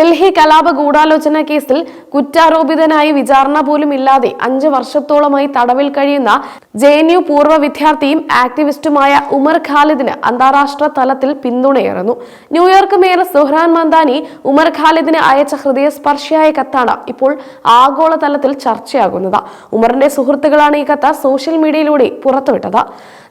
ഡൽഹി കലാപ ഗൂഢാലോചന കേസിൽ കുറ്റാരോപിതനായി വിചാരണ പോലും ഇല്ലാതെ അഞ്ചു വർഷത്തോളമായി തടവിൽ കഴിയുന്ന ജെ എൻ യു പൂർവ വിദ്യാർത്ഥിയും ആക്ടിവിസ്റ്റുമായ ഉമർ ഖാലിദിന് അന്താരാഷ്ട്ര തലത്തിൽ പിന്തുണയേറുന്നു. New York mayor Zohran Mamdani Umar ഖാലിദിന് അയച്ച ഹൃദയസ്പർശിയായ കത്താണ് ഇപ്പോൾ ആഗോള തലത്തിൽ ചർച്ചയാകുന്നത്. ഉമറിന്റെ സുഹൃത്തുക്കളാണ് ഈ കത്ത് സോഷ്യൽ മീഡിയയിലൂടെ പുറത്തുവിട്ടത്.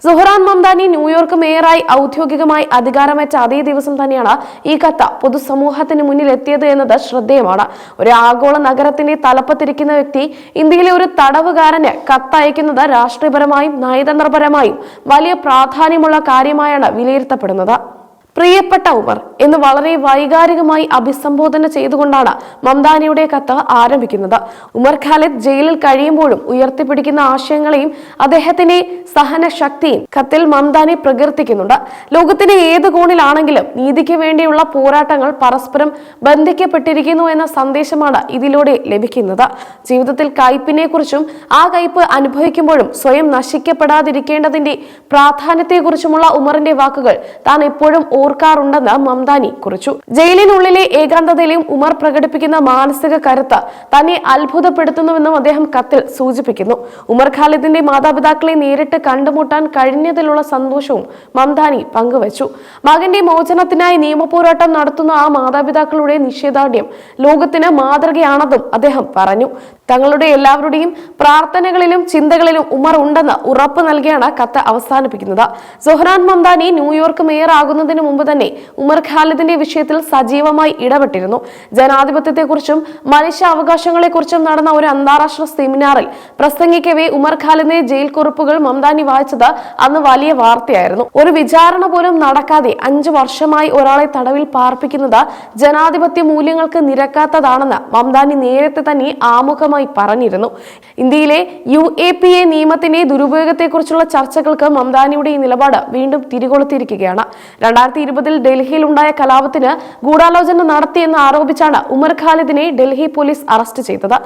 സുഹ്റാൻ മന്ദാനി ന്യൂയോർക്ക് മേയറായി ഔദ്യോഗികമായി അധികാരമേറ്റ അതേ ദിവസം തന്നെയാണ് ഈ കത്ത് പൊതുസമൂഹത്തിന് മുന്നിൽ എത്തിയത് എന്നത് ശ്രദ്ധേയമാണ്. ഒരു ആഗോള നഗരത്തിന്റെ തലപ്പത്തിരിക്കുന്ന വ്യക്തി ഇന്ത്യയിലെ ഒരു തടവുകാരന് കത്തയക്കുന്നത് രാഷ്ട്രീയപരമായും നയതന്ത്രപരമായും വലിയ പ്രാധാന്യമുള്ള കാര്യമായാണ് വിലയിരുത്തപ്പെടുന്നത്. പ്രിയപ്പെട്ട ഉമർ എന്ന് വളരെ വൈകാരികമായി അഭിസംബോധന ചെയ്തുകൊണ്ടാണ് മംദാനിയുടെ കത്ത് ആരംഭിക്കുന്നത്. ഉമർ ഖാലിദ് ജയിലിൽ കഴിയുമ്പോഴും ഉയർത്തിപ്പിടിക്കുന്ന ആശയങ്ങളെയും അദ്ദേഹത്തിന്റെ സഹനശക്തിയും കത്തിൽ മംദാനി പ്രകീർത്തിക്കുന്നുണ്ട്. ലോകത്തിന്റെ ഏത് കോണിലാണെങ്കിലും നീതിക്ക് വേണ്ടിയുള്ള പോരാട്ടങ്ങൾ പരസ്പരം ബന്ധിക്കപ്പെട്ടിരിക്കുന്നു എന്ന സന്ദേശമാണ് ഇതിലൂടെ ലഭിക്കുന്നത്. ജീവിതത്തിൽ കയ്പിനെ കുറിച്ചും ആ കയ്പ് അനുഭവിക്കുമ്പോഴും സ്വയം നശിക്കപ്പെടാതിരിക്കേണ്ടതിന്റെ പ്രാധാന്യത്തെക്കുറിച്ചുമുള്ള ഉമറിന്റെ വാക്കുകൾ താൻ എപ്പോഴും ഓർക്കാറുണ്ടെന്ന് മംദാനി കുറിച്ചു. ജയിലിനുള്ളിലെ ഏകാന്തതയിലും ഉമർ പ്രകടിപ്പിക്കുന്ന മാനസിക കരുത്ത് തന്നെ അത്ഭുതപ്പെടുത്തുന്നുവെന്നും അദ്ദേഹം കത്തിൽ സൂചിപ്പിക്കുന്നു. ഉമർ ഖാലിദിന്റെ മാതാപിതാക്കളെ നേരിട്ട് കണ്ടുമുട്ടാൻ കഴിഞ്ഞതിലുള്ള സന്തോഷവും മംദാനി പങ്കുവച്ചു. മകന്റെ മോചനത്തിനായി നിയമപോരാട്ടം നടത്തുന്ന ആ മാതാപിതാക്കളുടെ നിഷേധാഢ്യം ലോകത്തിന് മാതൃകയാണെന്നും അദ്ദേഹം പറഞ്ഞു. തങ്ങളുടെ എല്ലാവരുടെയും പ്രാർത്ഥനകളിലും ചിന്തകളിലും ഉമർ ഉണ്ടെന്ന് ഉറപ്പ് നൽകിയാണ് കത്ത് അവസാനിപ്പിക്കുന്നത്. സൊഹ്റാൻ മംദാനി ന്യൂയോർക്ക് മേയർ ആകുന്നതിന് മുമ്പ് തന്നെ ഉമർ ഖാലിദിന്റെ വിഷയത്തിൽ സജീവമായി ഇടപെട്ടിരുന്നു. ജനാധിപത്യത്തെക്കുറിച്ചും മനുഷ്യാവകാശങ്ങളെക്കുറിച്ചും നടന്ന ഒരു അന്താരാഷ്ട്ര സെമിനാറിൽ പ്രസംഗിക്കവേ ഉമർ ഖാലിദിന്റെ ജയിൽ കുറിപ്പുകൾ മംദാനി വായിച്ചത് അന്ന് വലിയ വാർത്തയായിരുന്നു. ഒരു വിചാരണ പോലും നടക്കാതെ അഞ്ചു വർഷമായി ഒരാളെ തടവിൽ പാർപ്പിക്കുന്നത് ജനാധിപത്യ മൂല്യങ്ങൾക്ക് നിരക്കാത്തതാണെന്ന് മംദാനി നേരത്തെ തന്നെ ആമുഖമായി പറഞ്ഞിരുന്നു. ഇന്ത്യയിലെ യു എ പി എ നിയമത്തിന്റെ ദുരുപയോഗത്തെക്കുറിച്ചുള്ള ചർച്ചകൾക്ക് മംദാനിയുടെ ഈ നിലപാട് വീണ്ടും തിരികൊളുത്തിയിരിക്കുകയാണ്. രണ്ടായിരത്തി ഇരുപതിൽ ഡൽഹിയിൽ ഉണ്ടായ കലാപത്തിന് ഗൂഢാലോചന നടത്തിയെന്ന് ആരോപിച്ചാണ് ഉമർ ഖാലിദിനെ ഡൽഹി പോലീസ് അറസ്റ്റ് ചെയ്തത്.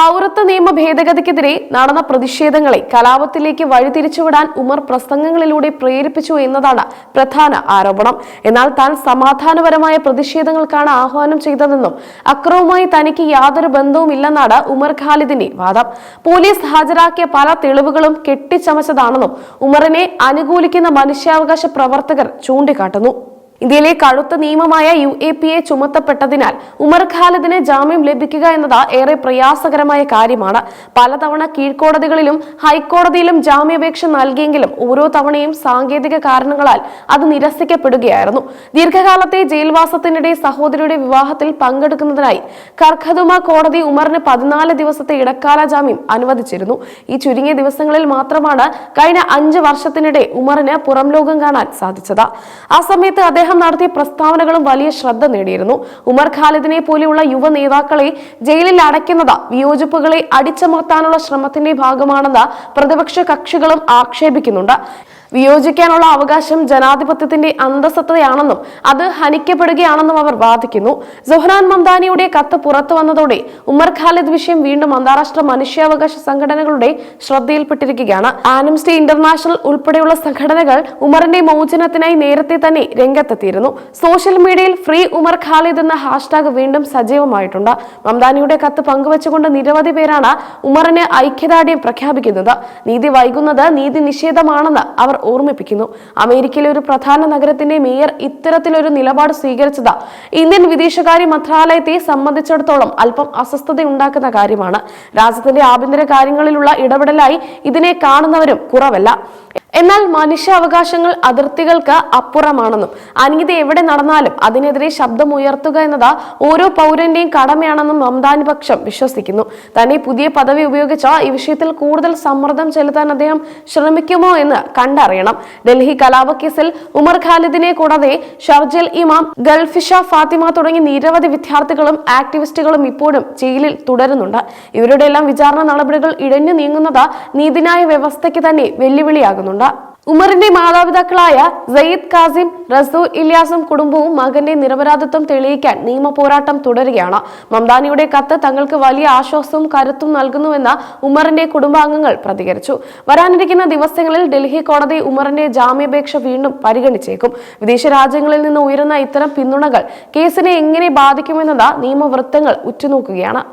പൗരത്വ നിയമ ഭേദഗതിക്കെതിരെ നടന്ന പ്രതിഷേധങ്ങളെ കലാപത്തിലേക്ക് വഴിതിരിച്ചുവിടാൻ ഉമർ പ്രസംഗങ്ങളിലൂടെ പ്രേരിപ്പിച്ചു എന്നതാണ് പ്രധാന ആരോപണം. എന്നാൽ താൻ സമാധാനപരമായ പ്രതിഷേധങ്ങൾക്കാണ് ആഹ്വാനം ചെയ്തതെന്നും അക്രമവുമായി തനിക്ക് യാതൊരു ബന്ധവുമില്ലെന്നാണ് ഉമർ ഖാലിദിന്റെ വാദം. പോലീസ് ഹാജരാക്കിയ പല തെളിവുകളും കെട്ടിച്ചമച്ചതാണെന്നും ഉമറിനെ അനുകൂലിക്കുന്ന മനുഷ്യാവകാശ പ്രവർത്തകർ ചൂണ്ടിക്കാട്ടുന്നു. ഇന്ത്യയിലെ കടുത്ത നിയമമായ യു എ പി എ ചുമത്തപ്പെട്ടതിനാൽ ഉമർ ഖാലിദിന് ജാമ്യം ലഭിക്കുക എന്നത് ഏറെ പ്രയാസകരമായ കാര്യമാണ്. പലതവണ കീഴ്ക്കോടതികളിലും ഹൈക്കോടതിയിലും ജാമ്യാപേക്ഷ നൽകിയെങ്കിലും ഓരോ തവണയും സാങ്കേതിക കാരണങ്ങളാൽ അത് നിരസിക്കപ്പെടുകയായിരുന്നു. ദീർഘകാലത്തെ ജയിൽവാസത്തിനിടെ സഹോദരിയുടെ വിവാഹത്തിൽ പങ്കെടുക്കുന്നതിനായി കർഖദുമ കോടതി ഉമറിന് പതിനാല് ദിവസത്തെ ഇടക്കാല ജാമ്യം അനുവദിച്ചിരുന്നു. ഈ ചുരുങ്ങിയ ദിവസങ്ങളിൽ മാത്രമാണ് കഴിഞ്ഞ അഞ്ച് വർഷത്തിനിടെ ഉമറിന് പുറംലോകം കാണാൻ സാധിച്ചത്. ആ സമയത്ത് അദ്ദേഹം നടത്തിയ പ്രസ്താവനകളും വലിയ ശ്രദ്ധ നേടിയിരുന്നു. ഉമർ ഖാലിദിനെ പോലെയുള്ള യുവ നേതാക്കളെ ജയിലിൽ അടയ്ക്കുന്നത് വിയോജിപ്പുകളെ അടിച്ചമർത്താനുള്ള ശ്രമത്തിന്റെ ഭാഗമാണെന്ന് പ്രതിപക്ഷ കക്ഷികളും ആക്ഷേപിക്കുന്നുണ്ട്. വിയോജിക്കാനുള്ള അവകാശം ജനാധിപത്യത്തിന്റെ അന്തസത്തയാണെന്നും അത് ഹനിക്കപ്പെടുകയാണെന്നും അവർ വാദിക്കുന്നു. സുഹ്റാൻ മംദാനിയുടെ കത്ത് പുറത്തു വന്നതോടെ ഉമർ ഖാലിദ് വിഷയം വീണ്ടും അന്താരാഷ്ട്ര മനുഷ്യാവകാശ സംഘടനകളുടെ ശ്രദ്ധയിൽപ്പെട്ടിരിക്കുകയാണ്. ആനംസ്റ്റി ഇന്റർനാഷണൽ ഉൾപ്പെടെയുള്ള സംഘടനകൾ ഉമറിന്റെ മോചനത്തിനായി നേരത്തെ തന്നെ രംഗത്തെത്തിയിരുന്നു. സോഷ്യൽ മീഡിയയിൽ ഫ്രീ ഉമർ ഖാലിദ് എന്ന ഹാഷ്ടാഗ് വീണ്ടും സജീവമായിട്ടുണ്ട്. മംദാനിയുടെ കത്ത് പങ്കുവച്ചുകൊണ്ട് നിരവധി പേരാണ് ഉമറിന് ഐക്യദാർഢ്യം പ്രഖ്യാപിക്കുന്നത്. നീതി വൈകുന്നത് നീതി നിഷേധമാണെന്ന് അവർ ഓർമ്മിപ്പിക്കുന്നു. അമേരിക്കയിലെ ഒരു പ്രധാന നഗരത്തിന്റെ മേയർ ഇത്തരത്തിലൊരു നിലപാട് സ്വീകരിച്ചത്. ഇന്ത്യൻ വിദേശകാര്യ മന്ത്രാലയത്തെ സംബന്ധിച്ചിടത്തോളം അല്പം അസ്വസ്ഥത ഉണ്ടാക്കുന്ന കാര്യമാണ്. രാജ്യത്തിന്റെ ആഭ്യന്തര കാര്യങ്ങളിലുള്ള ഇടപെടലായി ഇതിനെ കാണുന്നവരും കുറവല്ല. എന്നാൽ മനുഷ്യാവകാശങ്ങൾ അതിർത്തികൾക്ക് അപ്പുറമാണെന്നും അനീതി എവിടെ നടന്നാലും അതിനെതിരെ ശബ്ദമുയർത്തുക എന്നത് ഓരോ പൗരന്റെയും കടമയാണെന്നും മമതാനുപക്ഷം പക്ഷം വിശ്വസിക്കുന്നു. തന്നെ പുതിയ പദവി ഉപയോഗിച്ച ഈ വിഷയത്തിൽ കൂടുതൽ സമ്മർദ്ദം ചെലുത്താൻ അദ്ദേഹം ശ്രമിക്കുമോ എന്ന് കണ്ടറിയണം. ഡൽഹി കലാപക്കേസിൽ ഉമർ ഖാലിദിനെ കൂടാതെ ഷർജൽ ഇമാം ഗൾഫിഷ ഫാത്തിമ തുടങ്ങി നിരവധി വിദ്യാർത്ഥികളും ആക്ടിവിസ്റ്റുകളും ഇപ്പോഴും ജയിലിൽ തുടരുന്നുണ്ട്. ഇവരുടെ എല്ലാം വിചാരണ നടപടികൾ ഇഴഞ്ഞു നീങ്ങുന്നത് നീതിന്യായ വ്യവസ്ഥയ്ക്ക് തന്നെ വെല്ലുവിളിയാകുന്നുണ്ട്. ഉമറിന്റെ മാതാപിതാക്കളായ സയ്യിദ് കാസിം റസൂൽ ഇല്യാസും കുടുംബവും മകന്റെ നിരപരാധിത്വം തെളിയിക്കാൻ നിയമ പോരാട്ടം തുടരുകയാണ്. മംദാനിയുടെ കത്ത് തങ്ങൾക്ക് വലിയ ആശ്വാസവും കരുത്തും നൽകുന്നുവെന്ന് ഉമറിന്റെ കുടുംബാംഗങ്ങൾ പ്രതികരിച്ചു. വരാനിരിക്കുന്ന ദിവസങ്ങളിൽ ഡൽഹി കോടതി ഉമറിന്റെ ജാമ്യാപേക്ഷ വീണ്ടും പരിഗണിച്ചേക്കും. വിദേശ രാജ്യങ്ങളിൽ നിന്ന് ഉയരുന്ന ഇത്തരം പിന്തുണകൾ കേസിനെ എങ്ങനെ ബാധിക്കുമെന്നത് നിയമവൃത്തങ്ങൾ ഉറ്റുനോക്കുകയാണ്.